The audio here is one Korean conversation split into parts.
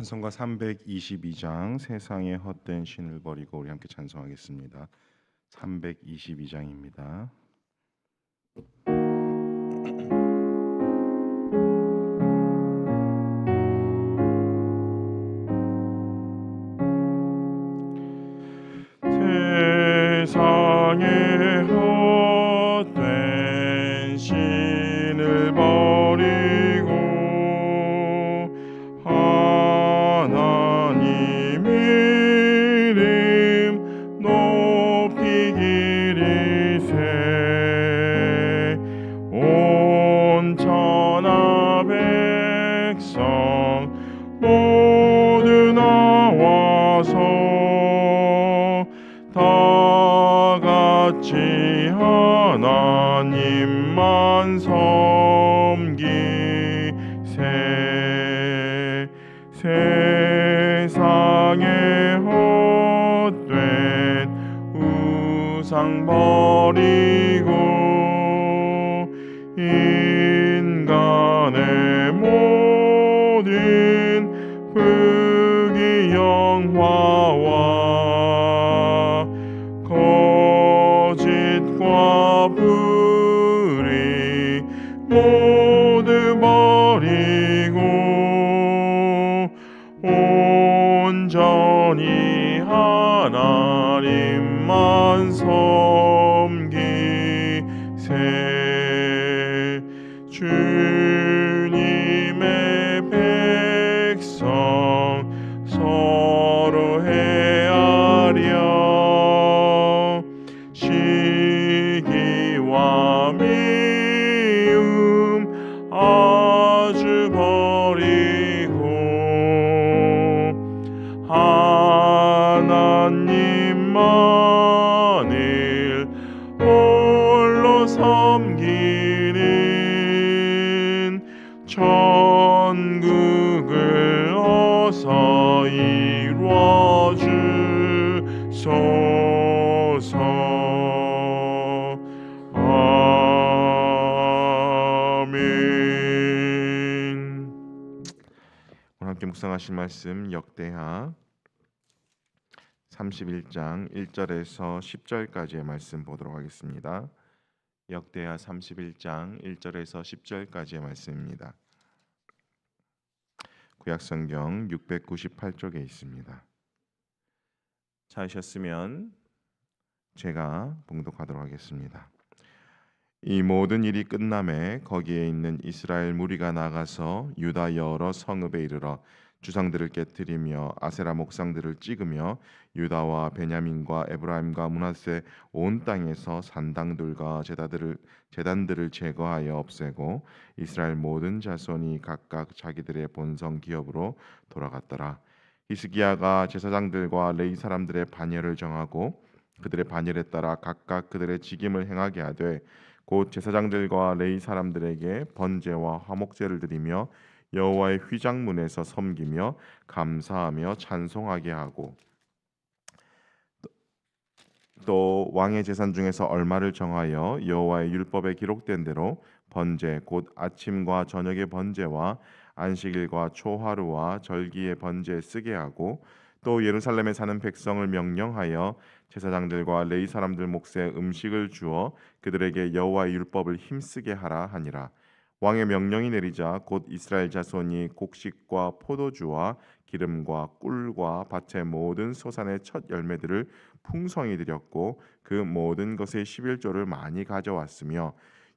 찬송가 322장 세상의 헛된 신을 버리고 우리 함께 찬송하겠습니다. 322장입니다. 세상의 하나님만 섬기세 세상의 헛된 우상 버리고 온전히 하나님만 섬기세. 주 소서 아멘 오늘 함께 묵상하실 말씀 역대하 31장 1절에서 10절까지의 말씀 보도록 하겠습니다. 역대하 31장 1절에서 10절까지의 말씀입니다. 구약 성경 698쪽에 있습니다. 찾으셨으면 제가 봉독하도록 하겠습니다. 이 모든 일이 끝남에 거기에 있는 이스라엘 무리가 나가서 유다 여러 성읍에 이르러 주상들을 깨뜨리며 아세라 목상들을 찍으며 유다와 베냐민과 에브라임과 문하세 온 땅에서 산당들과 제단들을 제단들을 제거하여 없애고 이스라엘 모든 자손이 각각 자기들의 본성 기업으로 돌아갔더라. 히스기야가 제사장들과 레이 사람들의 반열을 정하고 그들의 반열에 따라 각각 그들의 직임을 행하게 하되 곧 제사장들과 레이 사람들에게 번제와 화목제를 드리며 여호와의 휘장문에서 섬기며 감사하며 찬송하게 하고 또 왕의 재산 중에서 얼마를 정하여 여호와의 율법에 기록된 대로 번제 곧 아침과 저녁의 번제와 안식일과 초하루와 절기의 번제에 쓰게 하고 또 예루살렘에 사는 백성을 명령하여 제사장들과 레이 사람들 몫에 음식을 주어 그들에게 여호와의 율법을 힘쓰게 하라 하니라. 왕의 명령이 내리자 곧 이스라엘 자손이 곡식과 포도주와 기름과 꿀과 밭의 모든 소산의 첫 열매들을 풍성히 드렸고 그 모든 것의 11조를 많이 가져왔으며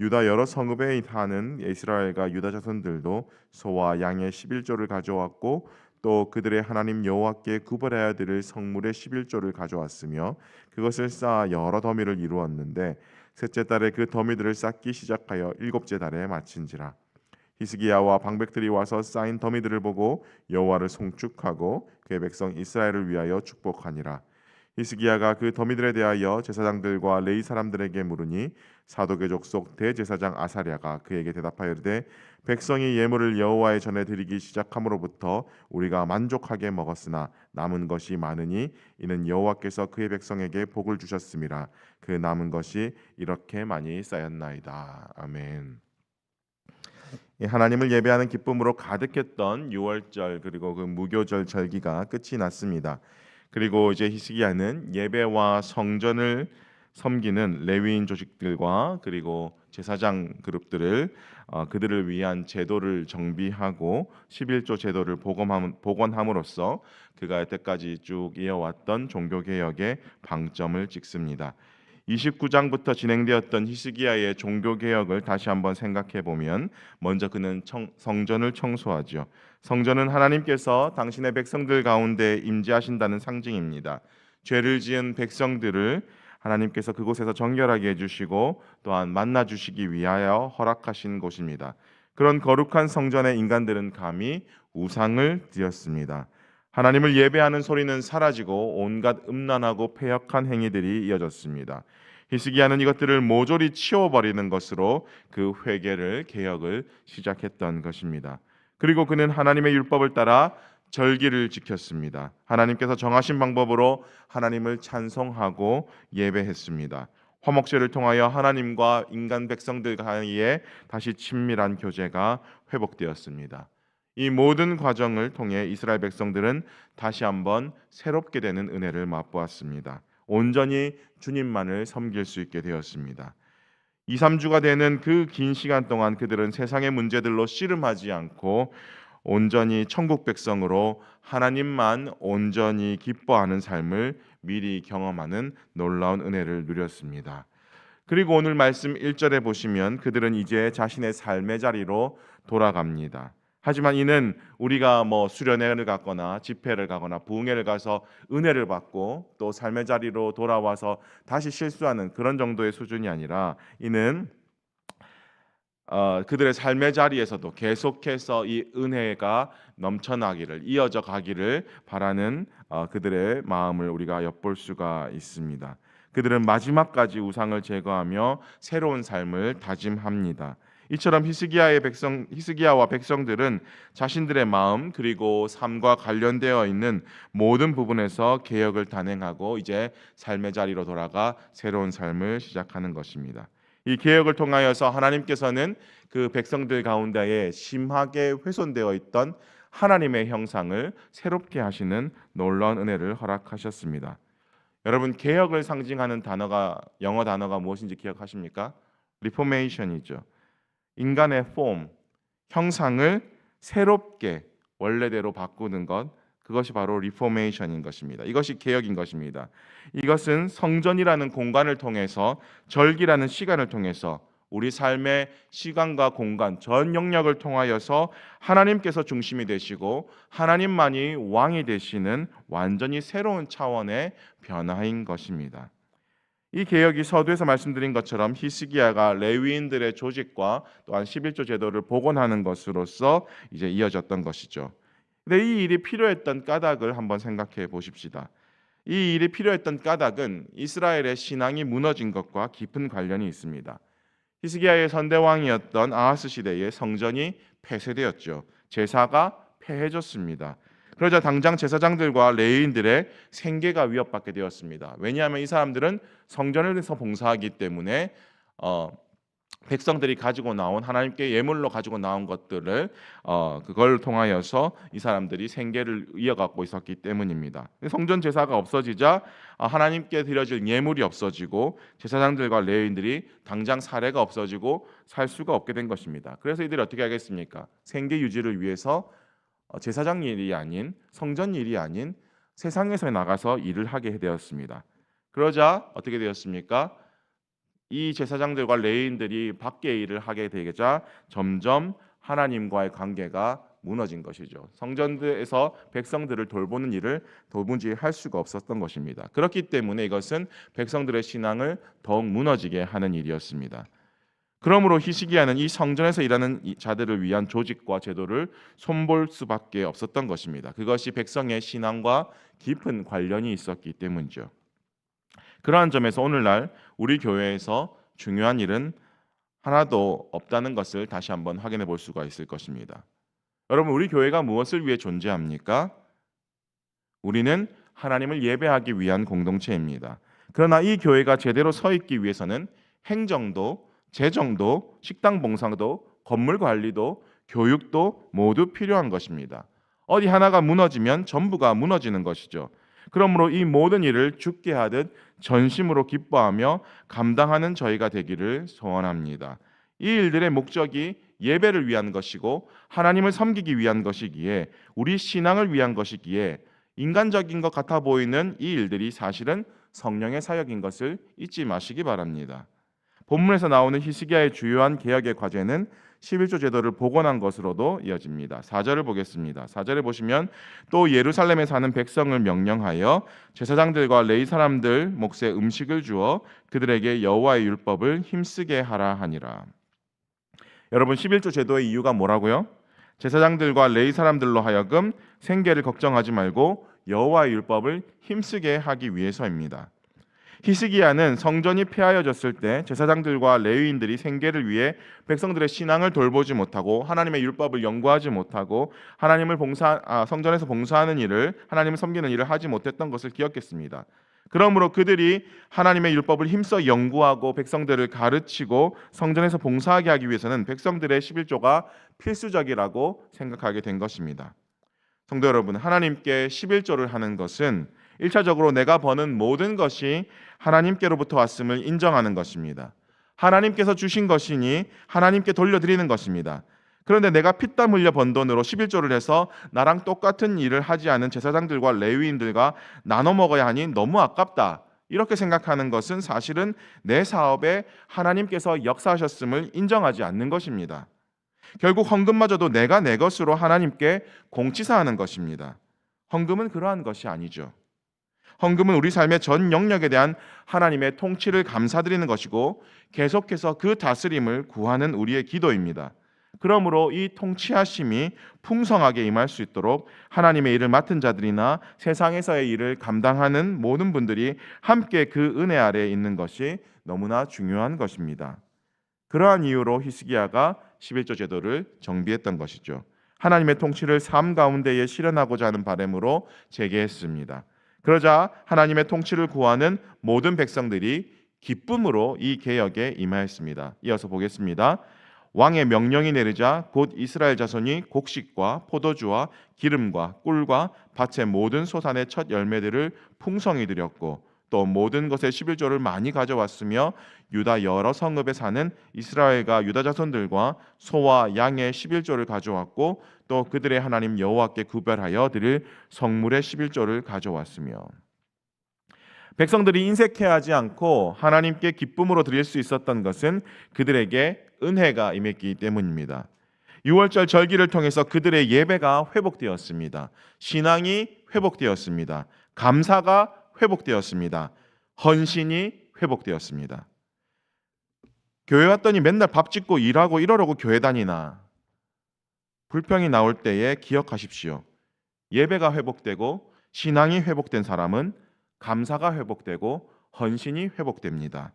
유다 여러 성읍에 사는 이스라엘과 유다 자손들도 소와 양의 11조를 가져왔고 또 그들의 하나님 여호와께 구별하여 드릴 성물의 11조를 가져왔으며 그것을 쌓아 여러 더미를 이루었는데 셋째 달에 그 더미들을 쌓기 시작하여 일곱째 달에 마친지라. 히스기야와 방백들이 와서 쌓인 더미들을 보고 여호와를 송축하고 그의 백성 이스라엘을 위하여 축복하니라. 히스기야가 그 더미들에 대하여 제사장들과 레이 사람들에게 물으니 사독의 족속 대제사장 아사랴가 그에게 대답하여되 백성이 예물을 여호와의 전에 드리기 시작함으로부터 우리가 만족하게 먹었으나 남은 것이 많으니 이는 여호와께서 그의 백성에게 복을 주셨음이라 그 남은 것이 이렇게 많이 쌓였나이다 아멘. 이 하나님을 예배하는 기쁨으로 가득했던 유월절 그리고 그 무교절 절기가 끝이 났습니다. 그리고 이제 히스기야는 예배와 성전을 섬기는 레위인 조직들과 그리고 제사장 그룹들을 어, 그들을 위한 제도를 정비하고 11조 제도를 복원함, 복원함으로써 그가 여태까지 쭉 이어왔던 종교 개혁의 방점을 찍습니다. 29장부터 진행되었던 히스기야의 종교 개혁을 다시 한번 생각해 보면 먼저 그는 청, 성전을 청소하죠. 성전은 하나님께서 당신의 백성들 가운데 임재하신다는 상징입니다. 죄를 지은 백성들을 하나님께서 그곳에서 정결하게 해주시고 또한 만나 주시기 위하여 허락하신 곳입니다. 그런 거룩한 성전에 인간들은 감히 우상을 드렸습니다. 하나님을 예배하는 소리는 사라지고 온갖 음란하고 패역한 행위들이 이어졌습니다. 히스기야는 이것들을 모조리 치워버리는 것으로 그 회개를 개혁을 시작했던 것입니다. 그리고 그는 하나님의 율법을 따라 절기를 지켰습니다. 하나님께서 정하신 방법으로 하나님을 찬송하고 예배했습니다. 화목제를 통하여 하나님과 인간 백성들 사이에 다시 친밀한 교제가 회복되었습니다. 이 모든 과정을 통해 이스라엘 백성들은 다시 한번 새롭게 되는 은혜를 맛보았습니다. 온전히 주님만을 섬길 수 있게 되었습니다. 2, 3주가 되는 그 긴 시간 동안 그들은 세상의 문제들로 씨름하지 않고 온전히 천국 백성으로 하나님만 온전히 기뻐하는 삶을 미리 경험하는 놀라운 은혜를 누렸습니다. 그리고 오늘 말씀 1절에 보시면 그들은 이제 자신의 삶의 자리로 돌아갑니다. 하지만 이는 우리가 뭐 수련회를 갔거나 집회를 가거나 부흥회를 가서 은혜를 받고 또 삶의 자리로 돌아와서 다시 실수하는 그런 정도의 수준이 아니라 이는 어, 그들의 삶의 자리에서도 계속해서 이 은혜가 넘쳐나기를 이어져 가기를 바라는 어, 그들의 마음을 우리가 엿볼 수가 있습니다. 그들은 마지막까지 우상을 제거하며 새로운 삶을 다짐합니다. 이처럼 히스기야의 백성 히스기야와 백성들은 자신들의 마음 그리고 삶과 관련되어 있는 모든 부분에서 개혁을 단행하고 이제 삶의 자리로 돌아가 새로운 삶을 시작하는 것입니다. 이 개혁을 통하여서 하나님께서는 그 백성들 가운데에 심하게 훼손되어 있던 하나님의 형상을 새롭게 하시는 놀라운 은혜를 허락하셨습니다. 여러분 개혁을 상징하는 단어가 영어 단어가 무엇인지 기억하십니까? 리포메이션이죠. 인간의 폼, 형상을 새롭게 원래대로 바꾸는 것 그것이 바로 리포메이션인 것입니다. 이것이 개혁인 것입니다. 이것은 성전이라는 공간을 통해서 절기라는 시간을 통해서 우리 삶의 시간과 공간 전 영역을 통하여서 하나님께서 중심이 되시고 하나님만이 왕이 되시는 완전히 새로운 차원의 변화인 것입니다. 이 개혁이 서두에서 말씀드린 것처럼 히스기야가 레위인들의 조직과 또한 11조 제도를 복원하는 것으로서 이제 이어졌던 것이죠. 근데 이 일이 필요했던 까닭을 한번 생각해 보십시다. 이 일이 필요했던 까닭은 이스라엘의 신앙이 무너진 것과 깊은 관련이 있습니다. 히스기야의 선대왕이었던 아하스 시대에 성전이 폐쇄되었죠. 제사가 폐해졌습니다. 그러자 당장 제사장들과 레위인들의 생계가 위협받게 되었습니다. 왜냐하면 이 사람들은 성전에서 봉사하기 때문에 어, 백성들이 가지고 나온 하나님께 예물로 가지고 나온 것들을 어, 그걸 통하여서 이 사람들이 생계를 이어가고 있었기 때문입니다. 성전 제사가 없어지자 아, 하나님께 드려질 예물이 없어지고 제사장들과 레위인들이 당장 사례가 없어지고 살 수가 없게 된 것입니다. 그래서 이들이 어떻게 하겠습니까? 생계 유지를 위해서 어, 제사장 일이 아닌 성전 일이 아닌 세상에서 나가서 일을 하게 되었습니다. 그러자 어떻게 되었습니까? 이 제사장들과 레인들이 밖에 일을 하게 되자 점점 하나님과의 관계가 무너진 것이죠. 성전에서 백성들을 돌보는 일을 도무지 할 수가 없었던 것입니다. 그렇기 때문에 이것은 백성들의 신앙을 더욱 무너지게 하는 일이었습니다. 그러므로 히스기야는 이 성전에서 일하는 자들을 위한 조직과 제도를 손볼 수밖에 없었던 것입니다. 그것이 백성의 신앙과 깊은 관련이 있었기 때문이죠. 그러한 점에서 오늘날 우리 교회에서 중요한 일은 하나도 없다는 것을 다시 한번 확인해 볼 수가 있을 것입니다. 여러분, 우리 교회가 무엇을 위해 존재합니까? 우리는 하나님을 예배하기 위한 공동체입니다. 그러나 이 교회가 제대로 서 있기 위해서는 행정도 재정도, 식당 봉사도, 건물 관리도, 교육도 모두 필요한 것입니다. 어디 하나가 무너지면 전부가 무너지는 것이죠. 그러므로 이 모든 일을 죽게 하듯 전심으로 기뻐하며 감당하는 저희가 되기를 소원합니다. 이 일들의 목적이 예배를 위한 것이고 하나님을 섬기기 위한 것이기에 우리 신앙을 위한 것이기에 인간적인 것 같아 보이는 이 일들이 사실은 성령의 사역인 것을 잊지 마시기 바랍니다. 본문에서 나오는 히스기야의 주요한 개혁의 과제는 11조 제도를 복원한 것으로도 이어집니다. 4절을 보겠습니다. 4절에 보시면 또 예루살렘에 사는 백성을 명령하여 제사장들과 레위 사람들 몫에 음식을 주어 그들에게 여호와의 율법을 힘쓰게 하라 하니라. 여러분 11조 제도의 이유가 뭐라고요? 제사장들과 레위 사람들로 하여금 생계를 걱정하지 말고 여호와의 율법을 힘쓰게 하기 위해서입니다. 히스기야는 성전이 폐하여졌을 때 제사장들과 레위인들이 생계를 위해 백성들의 신앙을 돌보지 못하고 하나님의 율법을 연구하지 못하고 하나님을 봉사 아, 성전에서 봉사하는 일을 하나님을 섬기는 일을 하지 못했던 것을 기억했습니다. 그러므로 그들이 하나님의 율법을 힘써 연구하고 백성들을 가르치고 성전에서 봉사하게 하기 위해서는 백성들의 11조가 필수적이라고 생각하게 된 것입니다. 성도 여러분, 하나님께 11조를 하는 것은 1차적으로 내가 버는 모든 것이 하나님께로부터 왔음을 인정하는 것입니다. 하나님께서 주신 것이니 하나님께 돌려드리는 것입니다. 그런데 내가 피땀 흘려 번 돈으로 11조를 해서 나랑 똑같은 일을 하지 않은 제사장들과 레위인들과 나눠 먹어야 하니 너무 아깝다. 이렇게 생각하는 것은 사실은 내 사업에 하나님께서 역사하셨음을 인정하지 않는 것입니다. 결국 헌금마저도 내가 내 것으로 하나님께 공치사하는 것입니다. 헌금은 그러한 것이 아니죠. 헌금은 우리 삶의 전 영역에 대한 하나님의 통치를 감사드리는 것이고 계속해서 그 다스림을 구하는 우리의 기도입니다. 그러므로 이 통치하심이 풍성하게 임할 수 있도록 하나님의 일을 맡은 자들이나 세상에서의 일을 감당하는 모든 분들이 함께 그 은혜 아래에 있는 것이 너무나 중요한 것입니다. 그러한 이유로 히스기야가 11조 제도를 정비했던 것이죠. 하나님의 통치를 삶 가운데에 실현하고자 하는 바람으로 재개했습니다. 그러자 하나님의 통치를 구하는 모든 백성들이 기쁨으로 이 개혁에 임하였습니다. 이어서 보겠습니다. 왕의 명령이 내리자 곧 이스라엘 자손이 곡식과 포도주와 기름과 꿀과 밭의 모든 소산의 첫 열매들을 풍성히 드렸고 또 모든 것의 11조를 많이 가져왔으며 유다 여러 성읍에 사는 이스라엘과 유다 자손들과 소와 양의 11조를 가져왔고 또 그들의 하나님 여호와께 구별하여 드릴 성물의 11조를 가져왔으며 백성들이 인색해하지 않고 하나님께 기쁨으로 드릴 수 있었던 것은 그들에게 은혜가 임했기 때문입니다. 6월절 절기를 통해서 그들의 예배가 회복되었습니다. 신앙이 회복되었습니다. 감사가 회복되었습니다. 헌신이 회복되었습니다. 교회 왔더니 맨날 밥 짓고 일하고 이러려고 교회 다니나 불평이 나올 때에 기억하십시오. 예배가 회복되고 신앙이 회복된 사람은 감사가 회복되고 헌신이 회복됩니다.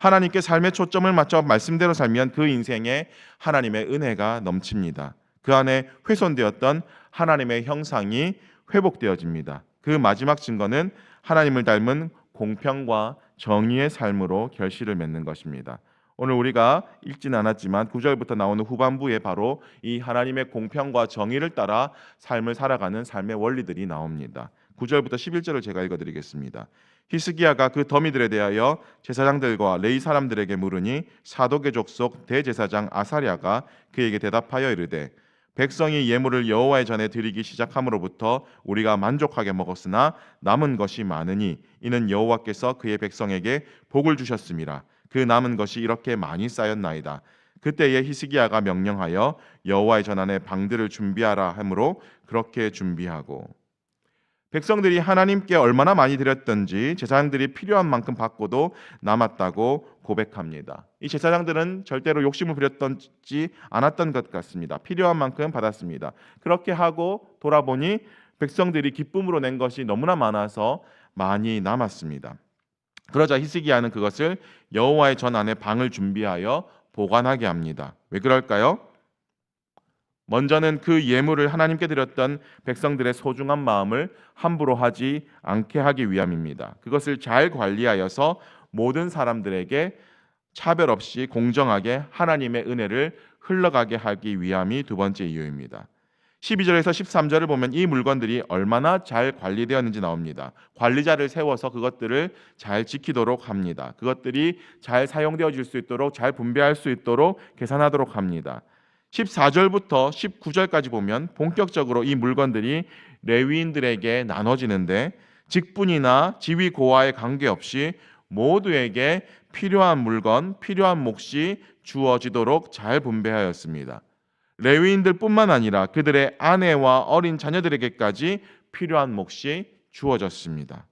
하나님께 삶의 초점을 맞춰 말씀대로 살면 그 인생에 하나님의 은혜가 넘칩니다. 그 안에 훼손되었던 하나님의 형상이 회복되어집니다. 그 마지막 증거는 하나님을 닮은 공평과 정의의 삶으로 결실을 맺는 것입니다. 오늘 우리가 읽지는 않았지만 9절부터 나오는 후반부에 바로 이 하나님의 공평과 정의를 따라 삶을 살아가는 삶의 원리들이 나옵니다. 9절부터 11절을 제가 읽어드리겠습니다. 히스기야가 그 더미들에 대하여 제사장들과 레이 사람들에게 물으니 사독의 족속 대제사장 아사랴가 그에게 대답하여 이르되 백성이 예물을 여호와의 전에 드리기 시작함으로부터 우리가 만족하게 먹었으나 남은 것이 많으니 이는 여호와께서 그의 백성에게 복을 주셨음이라 그 남은 것이 이렇게 많이 쌓였나이다 그때에 히스기야가 명령하여 여호와의 전안에 방들을 준비하라 하므로 그렇게 준비하고 백성들이 하나님께 얼마나 많이 드렸던지 제사장들이 필요한 만큼 받고도 남았다고 고백합니다. 이 제사장들은 절대로 욕심을 부렸던지 않았던 것 같습니다. 필요한 만큼 받았습니다. 그렇게 하고 돌아보니 백성들이 기쁨으로 낸 것이 너무나 많아서 많이 남았습니다. 그러자 히스기야는 그것을 여호와의 전 안에 방을 준비하여 보관하게 합니다. 왜 그럴까요? 먼저는 그 예물을 하나님께 드렸던 백성들의 소중한 마음을 함부로 하지 않게 하기 위함입니다. 그것을 잘 관리하여서 모든 사람들에게 차별 없이 공정하게 하나님의 은혜를 흘러가게 하기 위함이 두 번째 이유입니다. 12절에서 13절을 보면 이 물건들이 얼마나 잘 관리되었는지 나옵니다. 관리자를 세워서 그것들을 잘 지키도록 합니다. 그것들이 잘 사용되어질 수 있도록 잘 분배할 수 있도록 계산하도록 합니다. 14절부터 19절까지 보면 본격적으로 이 물건들이 레위인들에게 나눠지는데 직분이나 지위 고하에 관계없이 모두에게 필요한 물건, 필요한 몫이 주어지도록 잘 분배하였습니다. 레위인들뿐만 아니라 그들의 아내와 어린 자녀들에게까지 필요한 몫이 주어졌습니다.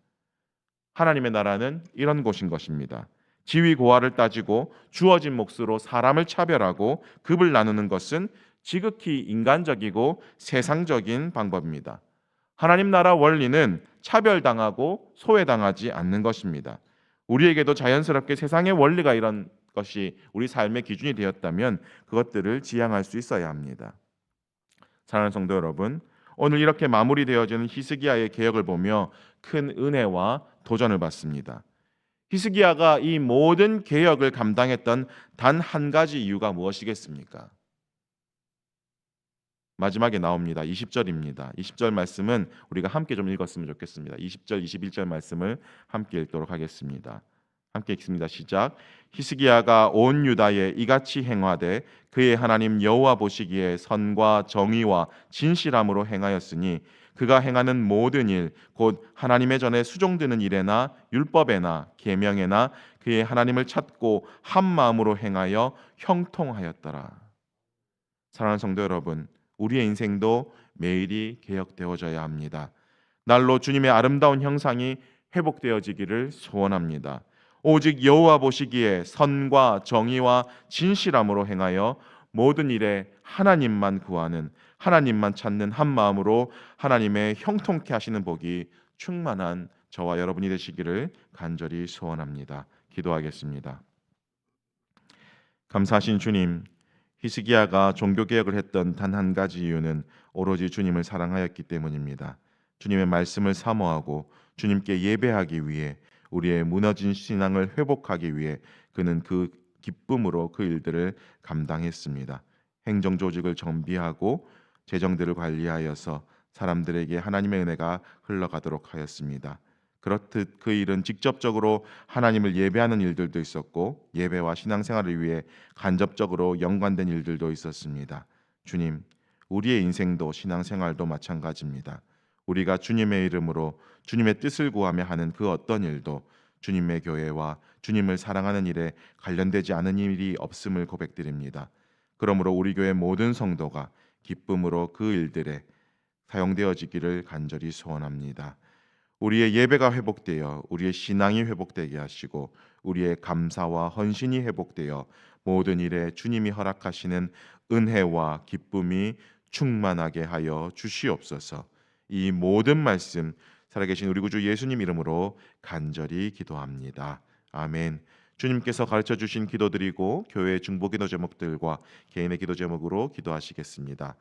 하나님의 나라는 이런 곳인 것입니다. 지위 고하를 따지고 주어진 몫으로 사람을 차별하고 급을 나누는 것은 지극히 인간적이고 세상적인 방법입니다. 하나님 나라 원리는 차별당하고 소외당하지 않는 것입니다. 우리에게도 자연스럽게 세상의 원리가 이런 것이 우리 삶의 기준이 되었다면 그것들을 지향할 수 있어야 합니다. 사랑하는 성도 여러분, 오늘 이렇게 마무리되어지는 히스기야의 개혁을 보며 큰 은혜와 도전을 받습니다. 히스기야가 이 모든 개혁을 감당했던 단 한 가지 이유가 무엇이겠습니까? 마지막에 나옵니다. 20절입니다. 20절 말씀은 우리가 함께 좀 읽었으면 좋겠습니다. 20절, 21절 말씀을 함께 읽도록 하겠습니다. 함께 읽습니다. 시작. 히스기야가 온 유다에 이같이 행하되 그의 하나님 여호와 보시기에 선과 정의와 진실함으로 행하였으니 그가 행하는 모든 일 곧 하나님의 전에 수종드는 일에나 율법에나 계명에나 그의 하나님을 찾고 한 마음으로 행하여 형통하였더라. 사랑하는 성도 여러분, 우리의 인생도 매일이 개혁되어져야 합니다. 날로 주님의 아름다운 형상이 회복되어지기를 소원합니다. 오직 여호와 보시기에 선과 정의와 진실함으로 행하여 모든 일에 하나님만 구하는 하나님만 찾는 한 마음으로 하나님의 형통케 하시는 복이 충만한 저와 여러분이 되시기를 간절히 소원합니다. 기도하겠습니다. 감사하신 주님, 히스기야가 종교 개혁을 했던 단 한 가지 이유는 오로지 주님을 사랑하였기 때문입니다. 주님의 말씀을 사모하고 주님께 예배하기 위해 우리의 무너진 신앙을 회복하기 위해 그는 그 기쁨으로 그 일들을 감당했습니다. 행정 조직을 정비하고 재정들을 관리하여서 사람들에게 하나님의 은혜가 흘러가도록 하였습니다. 그렇듯 그 일은 직접적으로 하나님을 예배하는 일들도 있었고 예배와 신앙생활을 위해 간접적으로 연관된 일들도 있었습니다. 주님, 우리의 인생도 신앙생활도 마찬가지입니다. 우리가 주님의 이름으로 주님의 뜻을 구하며 하는 그 어떤 일도 주님의 교회와 주님을 사랑하는 일에 관련되지 않은 일이 없음을 고백드립니다. 그러므로 우리 교회 모든 성도가 기쁨으로 그 일들에 사용되어지기를 간절히 소원합니다. 우리의 예배가 회복되어 우리의 신앙이 회복되게 하시고 우리의 감사와 헌신이 회복되어 모든 일에 주님이 허락하시는 은혜와 기쁨이 충만하게 하여 주시옵소서. 이 모든 말씀 살아계신 우리 구주 예수님 이름으로 간절히 기도합니다. 아멘. 주님께서 가르쳐 주신 기도드리고 교회 중보 기도 제목들과 개인의 기도 제목으로 기도하시겠습니다.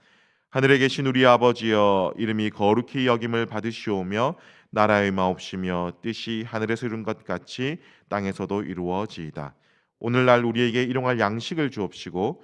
하늘에 계신 우리 아버지여 이름이 거룩히 여김을 받으시오며 나라의 마옵시며 뜻이 하늘에서 이룬 것 같이 땅에서도 이루어지이다. 오늘날 우리에게 일용할 양식을 주옵시고